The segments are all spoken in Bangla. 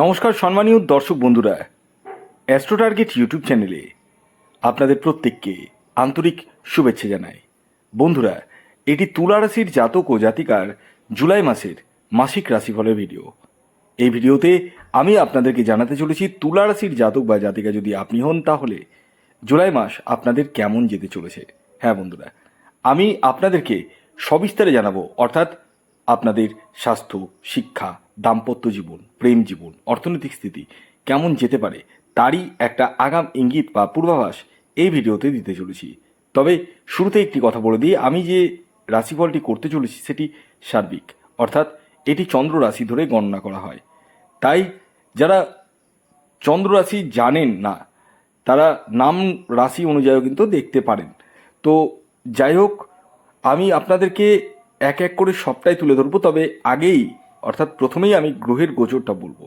নমস্কার সম্মানীয় দর্শক বন্ধুরা অ্যাস্ট্রো টার্গেট ইউটিউব চ্যানেলে আপনাদের প্রত্যেককে আন্তরিক শুভেচ্ছা জানাই। বন্ধুরা, এটি তুলা রাশির জাতক ও জাতিকার জুলাই মাসের মাসিক রাশিফলের ভিডিও এই ভিডিওতে আমি আপনাদেরকে জানাতে চলেছি তুলা রাশির জাতক বা জাতিকা যদি আপনি হন, তাহলে জুলাই মাস আপনাদের কেমন যেতে চলেছে? হ্যাঁ বন্ধুরা, আমি আপনাদেরকে সবিস্তারে জানাব, অর্থাৎ আপনাদের স্বাস্থ্য, শিক্ষা দাম্পত্য জীবন, প্রেম জীবন, অর্থনৈতিক স্থিতি কেমন যেতে পারে তারই একটা আগাম ইঙ্গিত বা পূর্বাভাস এই ভিডিওতে দিতে চলেছি। তবে শুরুতে একটি কথা বলে দিই, আমি যে রাশিফলটি করতে চলেছি সেটি সার্বিক, অর্থাৎ এটি চন্দ্র রাশি ধরে গণনা করা হয়। তাই যারা চন্দ্র রাশি জানেন না, তারা নাম রাশি অনুযায়ীও কিন্তু দেখতে পারেন। তো যাই হোক, আমি আপনাদেরকে এক এক করে সবটাই তুলে ধরবো, তবে আগেই অর্থাৎ প্রথমেই আমি গ্রহের গোচরটা বলব।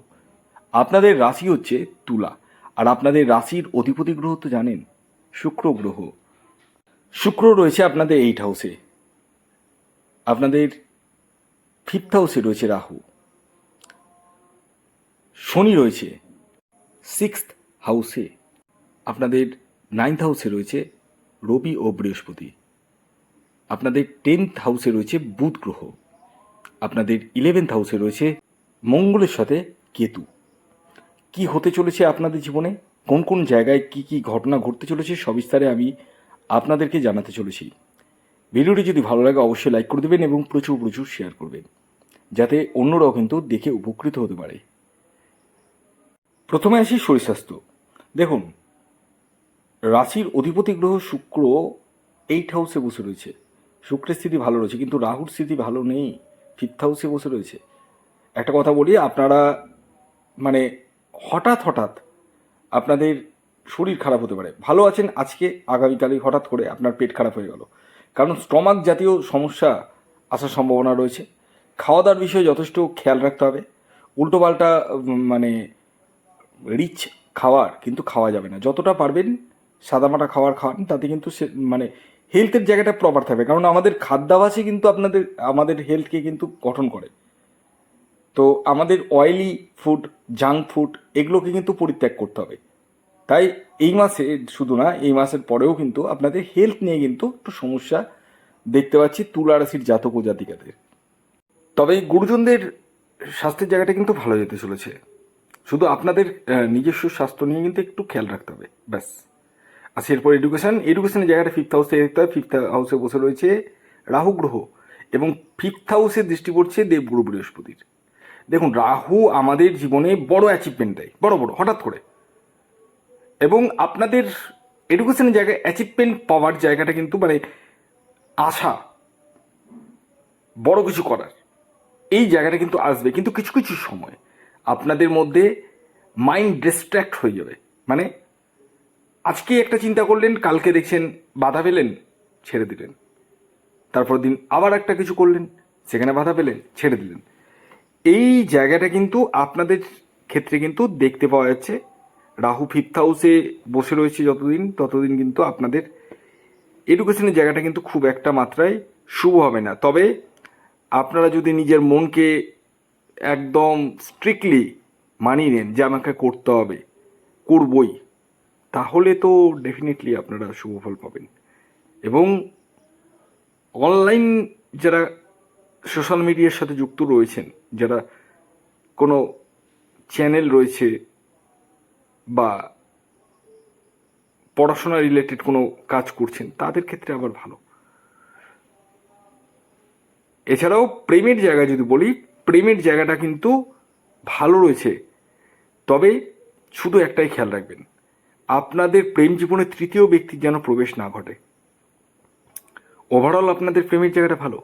আপনাদের রাশি হচ্ছে তুলা, আর আপনাদের রাশির অধিপতি গ্রহ তো জানেন, শুক্র গ্রহ। শুক্র রয়েছে আপনাদের এইট হাউসে আপনাদের ফিফথ হাউসে রয়েছে রাহু। শনি রয়েছে সিক্সথ হাউসে আপনাদের নাইন্থ হাউসে রয়েছে রবি ও বৃহস্পতি। আপনাদের টেন্থ হাউসে রয়েছে বুধ গ্রহ। আপনাদের ইলেভেন্থ হাউসে রয়েছে মঙ্গলের সাথে কেতু। কি হতে চলেছে আপনাদের জীবনে? কোন কোন জায়গায় কি কি ঘটনা ঘটতে চলেছে সবিস্তারে আমি আপনাদেরকে জানাতে চলেছি। ভিডিওটি যদি ভালো লাগে অবশ্যই লাইক করে দেবেন এবং প্রচুর প্রচুর শেয়ার করবেন, যাতে অন্যরাও কিন্তু দেখে উপকৃত হতে পারে। প্রথমে আসি শরীর স্বাস্থ্য। দেখুন, রাশির অধিপতি গ্রহ শুক্র এইট হাউসে বসে রয়েছে। শুক্রের স্থিতি ভালো রয়েছে, কিন্তু রাহুর স্থিতি ভালো নেই। ফিফথ হাউসে বসে রয়েছে। একটা কথা বলি, আপনারা মানে হঠাৎ হঠাৎ আপনাদের শরীর খারাপ হতে পারে। ভালো আছেন, আজকে আগামীকালে হঠাৎ করে আপনার পেট খারাপ হয়ে গেল। কারণ স্টমাক জাতীয় সমস্যা আসার সম্ভাবনা রয়েছে। খাওয়া দাওয়ার বিষয়ে যথেষ্ট খেয়াল রাখতে হবে। উল্টোপাল্টা মানে রিচ খাওয়ার কিন্তু খাওয়া যাবে না। যতটা পারবেন সাদামাটা খাওয়ার খাওয়ান তাতে কিন্তু সে মানে হেলথের জায়গাটা প্রপার থাকবে। কারণ আমাদের খাদ্যাভাসই কিন্তু আপনাদের, আমাদের হেলথকে কিন্তু গঠন করে। তো আমাদের অয়েলি ফুড জাঙ্ক ফুড এগুলোকে কিন্তু পরিত্যাগ করতে হবে। তাই এই মাসে, শুধু না, এই মাসের পরেও কিন্তু আপনাদের হেলথ নিয়ে কিন্তু একটু সমস্যা দেখতে পাচ্ছি তুলা রাশির জাতক ও জাতিকাদের। তবে গুরুজনদের স্বাস্থ্যের জায়গাটা কিন্তু ভালো যেতে চলেছে। শুধু আপনাদের নিজস্ব স্বাস্থ্য নিয়ে কিন্তু একটু খেয়াল রাখতে হবে, ব্যাস। আচ্ছা এরপর এডুকেশন এডুকেশনের জায়গাটা ফিফথ হাউসে দেখতে হবে। ফিফথ হাউসে বসে রয়েছে রাহু গ্রহ এবং ফিফথ হাউসে দৃষ্টি পড়ছে দেবগুরু বৃহস্পতির। দেখুন, রাহু আমাদের জীবনে বড় অ্যাচিভমেন্ট দেয়, বড় বড়, হঠাৎ করে। এবং আপনাদের এডুকেশনের জায়গায় অ্যাচিভমেন্ট পাওয়ার জায়গাটা কিন্তু মানে আশা, বড় কিছু করার, এই জায়গাটা কিন্তু আসবে। কিন্তু কিছু কিছু সময় আপনাদের মধ্যে মাইন্ড ডিস্ট্র্যাক্ট হয়ে যাবে। মানে আজকে একটা চিন্তা করলেন, কালকে দেখছেন বাধা পেলেন, ছেড়ে দিলেন। তারপর দিন আবার একটা কিছু করলেন, সেখানে বাধা পেলেন, ছেড়ে দিলেন। এই জায়গাটা কিন্তু আপনাদের ক্ষেত্রে কিন্তু দেখতে পাওয়া যাচ্ছে। রাহু ফিফথ হাউসে বসে রয়েছে যতদিন, ততদিন কিন্তু আপনাদের এডুকেশনের জায়গাটা কিন্তু খুব একটা মাত্রায় শুভ হবে না। তবে আপনারা যদি নিজের মনকে একদম স্ট্রিক্টলি মানিয়ে নেন যে আমাকে করতে হবে, করবই। তাহলে তো ডেফিনেটলি আপনারা শুভ ফল পাবেন। এবং অনলাইন যারা সোশ্যাল মিডিয়ার সাথে যুক্ত রয়েছেন, যারা কোনো চ্যানেল রয়েছে বা পড়াশোনা রিলেটেড কোনো কাজ করছেন, তাদের ক্ষেত্রে আবার ভালো। এছাড়াও প্রেমের জায়গা যদি বলি, প্রেমের জায়গাটা কিন্তু ভালো রয়েছে। তবে শুধু একটাই খেয়াল রাখবেন আপনাদের প্রেম জীবনে তৃতীয় ব্যক্তির যেন প্রবেশ না ঘটে। ওভারঅল আপনাদের প্রেমের জায়গাটা ভালো।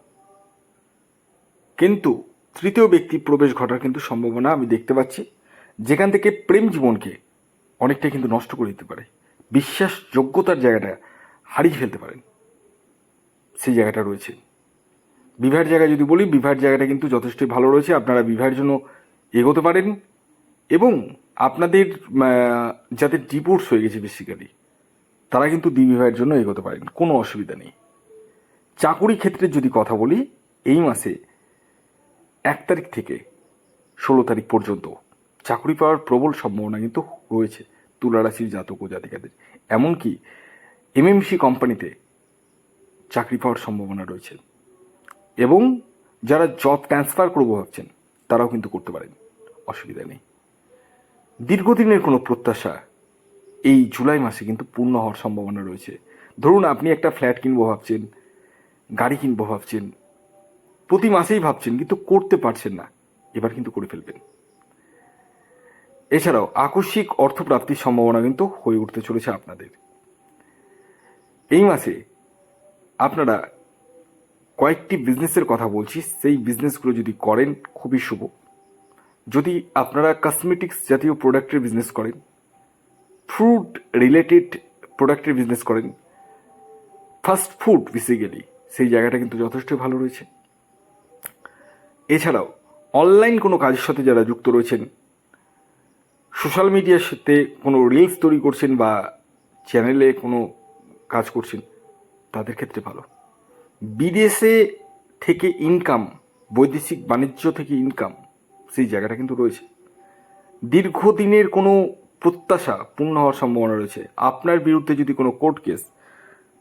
কিন্তু তৃতীয় ব্যক্তি প্রবেশ ঘটার কিন্তু সম্ভাবনা আমি দেখতে পাচ্ছি, যেখান থেকে প্রেম জীবনকে অনেকটা কিন্তু নষ্ট করে দিতে পারে। বিশ্বাস যোগ্যতার জায়গাটা হারিয়ে ফেলতে পারেন। সেই জায়গাটা রয়েছে। বিবাহের জায়গা যদি বলি, বিবাহের জায়গাটা কিন্তু যথেষ্টই ভালো রয়েছে। আপনারা বিবাহের জন্য এগোতে পারেন এবং আপনাদের যাদের ডিভোর্স হয়ে গেছে বেসিক্যালি তারা কিন্তু দ্বিবিবাহের জন্য এগোতে পারেন, কোনো অসুবিধা নেই। চাকুরি ক্ষেত্রে যদি কথা বলি, এই মাসে এক তারিখ থেকে ষোলো তারিখ পর্যন্ত চাকরি পাওয়ার প্রবল সম্ভাবনা কিন্তু রয়েছে তুলা রাশির জাতক ও জাতিকাদের। এমনকি এমএমসি কোম্পানিতে চাকরি পাওয়ার সম্ভাবনা রয়েছে। এবং যারা জব ট্রান্সফার করব ভাবছেন, তারাও কিন্তু করতে পারেন, অসুবিধা নেই। দীর্ঘদিনের কোনো প্রত্যাশা এই জুলাই মাসে কিন্তু পূর্ণ হওয়ার সম্ভাবনা রয়েছে। ধরুন আপনি একটা ফ্ল্যাট কিনবো ভাবছেন, গাড়ি কিনবো ভাবছেন, প্রতি মাসেই ভাবছেন কিন্তু করতে পারছেন না, এবার কিন্তু করে ফেলবেন। এছাড়াও আকস্মিক অর্থপ্রাপ্তির সম্ভাবনা কিন্তু হয়ে উঠতে চলেছে আপনাদের। এই মাসে আপনারা কয়েকটি বিজনেসের কথা বলছি, সেই বিজনেসগুলো যদি করেন, খুবই শুভ। যদি আপনারা কসমেটিক্স জাতীয় প্রোডাক্টের বিজনেস করেন ফ্রুট রিলেটেড প্রোডাক্টের বিজনেস করেন ফাস্ট ফুড বেসিক্যালি সেই জায়গাটা কিন্তু যথেষ্ট ভালো রয়েছে। এছাড়াও অনলাইন কোনো কাজের সাথে যারা যুক্ত রয়েছেন সোশ্যাল মিডিয়ার সাথে কোনো রিলস তৈরি করছেন বা চ্যানেলে কোনো কাজ করছেন, তাদের ক্ষেত্রে ভালো। বিদেশে থেকে ইনকাম বৈদেশিক বাণিজ্য থেকে ইনকাম সেই জায়গাটা কিন্তু রয়েছে। দীর্ঘদিনের কোনো প্রত্যাশা পূর্ণ হওয়ার সম্ভাবনা রয়েছে। আপনার বিরুদ্ধে যদি কোনো কোর্ট কেস,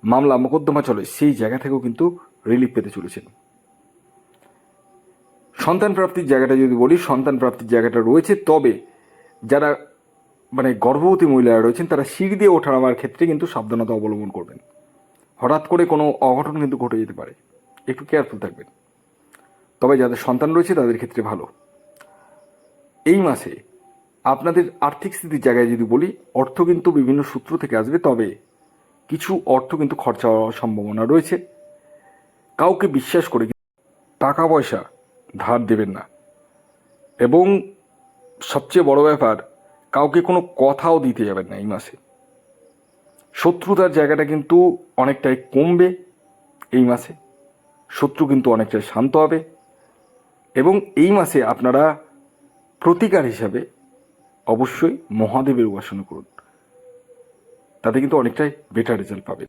মামলা, মোকদ্দমা চলে, সেই জায়গা থেকেও কিন্তু রিলিফ পেতে চলেছেন। সন্তান প্রাপ্তির জায়গাটা যদি বলি সন্তান প্রাপ্তির জায়গাটা রয়েছে। তবে যারা মানে গর্ভবতী মহিলারা রয়েছেন, তারা সিঁড়ি দিয়ে ওঠা নামার ক্ষেত্রে কিন্তু সাবধানতা অবলম্বন করবেন। হঠাৎ করে কোনো অঘটন কিন্তু ঘটে যেতে পারে। একটু কেয়ারফুল থাকবেন। তবে যাদের সন্তান রয়েছে, তাদের ক্ষেত্রে ভালো। এই মাসে আপনাদের আর্থিক স্থিতির জায়গায় যদি বলি, অর্থ কিন্তু বিভিন্ন সূত্র থেকে আসবে, তবে কিছু অর্থ কিন্তু খরচা হওয়ার সম্ভাবনা রয়েছে। কাউকে বিশ্বাস করে টাকা পয়সা ধার দেবেন না। এবং সবচেয়ে বড় ব্যাপার, কাউকে কোনো কথাও দিতে যাবেন না এই মাসে। শত্রুতার জায়গাটা কিন্তু অনেকটাই কমবে এই মাসে। শত্রু কিন্তু অনেকটাই শান্ত হবে। এবং এই মাসে আপনারা প্রতিকার হিসাবে অবশ্যই মহাদেবের উপাসনা করুন। তাতে কিন্তু অনেকটাই বেটার রেজাল্ট পাবেন।